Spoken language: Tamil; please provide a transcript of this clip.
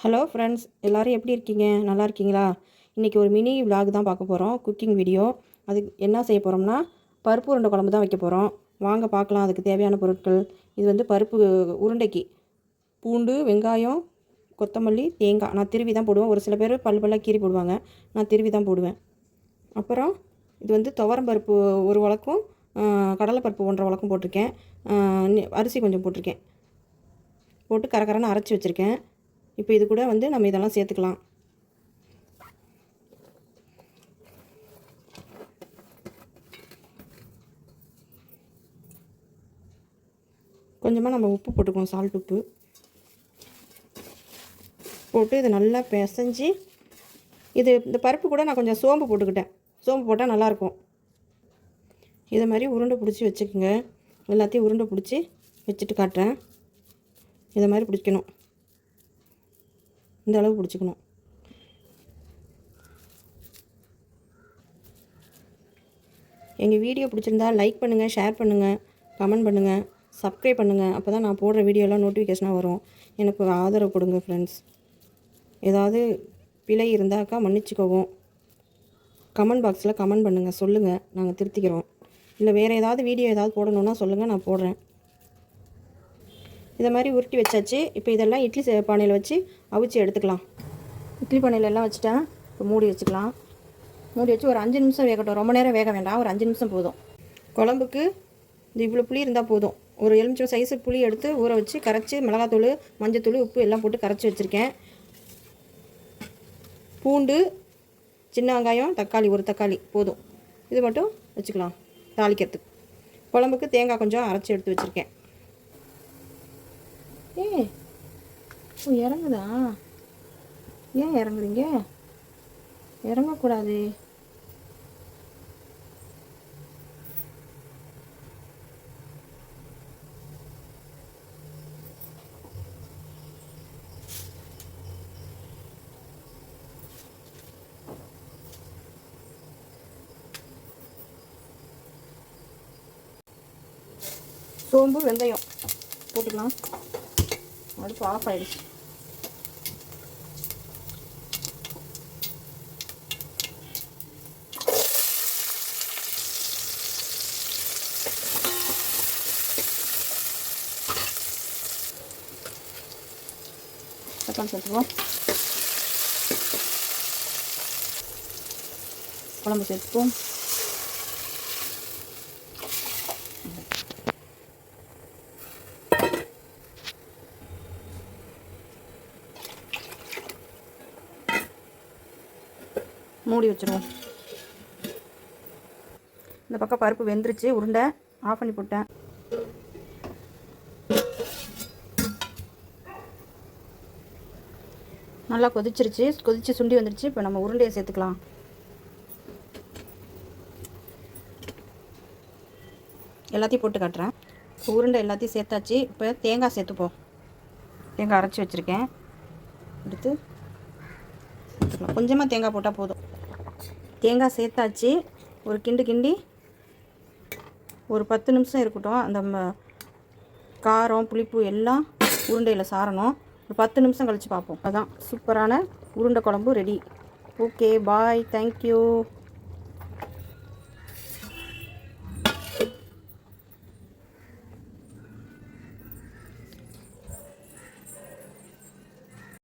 ஹலோ ஃப்ரெண்ட்ஸ் எல்லோரும் எப்படி இருக்கீங்க? நல்லா இருக்கீங்களா? இன்றைக்கி ஒரு மினி vlog தான் பார்க்க போகிறோம் குக்கிங் வீடியோ அதுக்கு என்ன செய்ய போகிறோம்னா பருப்பு உருண்டை குழம்பு தான் வைக்க போகிறோம் வாங்க பார்க்கலாம் அதுக்கு தேவையான பொருட்கள். இது வந்து பருப்பு உருண்டைக்கு. பூண்டு வெங்காயம் கொத்தமல்லி தேங்காய். நான் திருவி தான் போடுவேன். ஒரு சில பேர் பல் பல்லாக கீறி போடுவாங்க. நான் திருவி தான் போடுவேன். அப்புறம் இது வந்து துவரம் பருப்பு ஒரு வழக்கும் கடலைப்பருப்பு ஒன்றரை வழக்கும் போட்டிருக்கேன். அரிசி கொஞ்சம் போட்டிருக்கேன். போட்டு கரகரன்னு அரைச்சி வச்சுருக்கேன். இப்போ இது கூட வந்து நம்ம இதெல்லாம் சேர்த்துக்கலாம். கொஞ்சமாக நம்ம உப்பு போட்டுக்குவோம் சால்ட் உப்பு. போட்டு இதை நல்லா பிசைஞ்சு இது இந்த பருப்பு கூட நான் கொஞ்சம் சோம்பு போட்டுக்கிட்டேன். சோம்பு போட்டால் நல்லாயிருக்கும். இதை மாதிரி உருண்டை பிடிச்சி வச்சுக்கோங்க. எல்லாத்தையும் உருண்டை பிடிச்சி வச்சுட்டு காட்டுறேன். இதை மாதிரி பிடிக்கணும். இந்த அளவு பிடிச்சிக்கணும். எங்கள் வீடியோ பிடிச்சிருந்தா லைக் பண்ணுங்கள் ஷேர் பண்ணுங்கள் கமெண்ட் பண்ணுங்கள் சப்ஸ்கிரைப் பண்ணுங்கள் அப்போ தான் நான் போடுற வீடியோலாம் நோட்டிஃபிகேஷனாக வரும். எனக்கு ஆதரவு கொடுங்க ஃப்ரெண்ட்ஸ் ஏதாவது பிழை இருந்தாக்கா மன்னிச்சுக்கவும் கமெண்ட் பாக்ஸில் கமெண்ட் பண்ணுங்கள் சொல்லுங்கள் நாங்கள் திருத்திக்கிறோம். இல்லை வேறு ஏதாவது வீடியோ ஏதாவது போடணுன்னா சொல்லுங்கள் நான் போடுறேன். இதை மாதிரி உருட்டி வச்சாச்சு. இப்போ இதெல்லாம் இட்லி பானையில் வச்சு அவிச்சு எடுத்துக்கலாம். இட்லி பானையில் எல்லாம் வச்சுட்டேன். இப்போ மூடி வச்சுக்கலாம். மூடி வச்சு ஒரு அஞ்சு நிமிஷம் வேகட்டும். ரொம்ப நேரம் வேக வேண்டாம். ஒரு அஞ்சு நிமிஷம் போதும். குழம்புக்கு இந்த இவ்வளோ புளி இருந்தால் போதும். ஒரு எலுமிச்சம் சைஸு புளி எடுத்து ஊற வச்சு கரைச்சி மிளகாத்தூள் மஞ்சத்தூள் உப்பு எல்லாம் போட்டு கரைச்சி வச்சுருக்கேன். பூண்டு சின்ன வெங்காயம் தக்காளி ஒரு தக்காளி போதும். இது மட்டும் வச்சுக்கலாம். தாளிக்கிறதுக்கு. குழம்புக்கு தேங்காய் கொஞ்சம் அரைச்சி எடுத்து வச்சுருக்கேன். ஏ ஓ இறங்குதா? ஏன் இறங்குறீங்க? இறங்கக்கூடாது. சோம்பு வெந்தயம் போட்டுக்கலாம். அடுப்பு ஆஃப் ஆயிடுச்சு தக்காளி சேர்த்துக்குவோம் குழம்பு சேர்த்துக்குவோம் மூடி வச்சுருவோம். இந்த பக்கம் பருப்பு வெந்துருச்சு உருண்டை ஆஃப் பண்ணி போட்டேன். நல்லா கொதிச்சிருச்சு கொதிச்சு சுண்டி வந்துருச்சு இப்போ நம்ம உருண்டையை சேர்த்துக்கலாம். எல்லாத்தையும் போட்டு காட்டுறேன். இப்போ உருண்டை எல்லாத்தையும் சேர்த்தாச்சு இப்போ தேங்காய் சேர்த்துப்போம். தேங்காய் அரைச்சி வச்சுருக்கேன். எடுத்து கொஞ்சமாக தேங்காய் போட்டால் போதும். தேங்காய் சேர்த்தாச்சு. ஒரு கிண்டு கிண்டி ஒரு பத்து நிமிஷம் இருக்கட்டும். அந்த ம- காரம் புளிப்பு எல்லாம் உருண்டையில் சாரணும் ஒரு பத்து நிமிஷம் கழித்து பார்ப்போம். அதான் சூப்பரான உருண்டை குழம்பு ரெடி. Okay bye thank you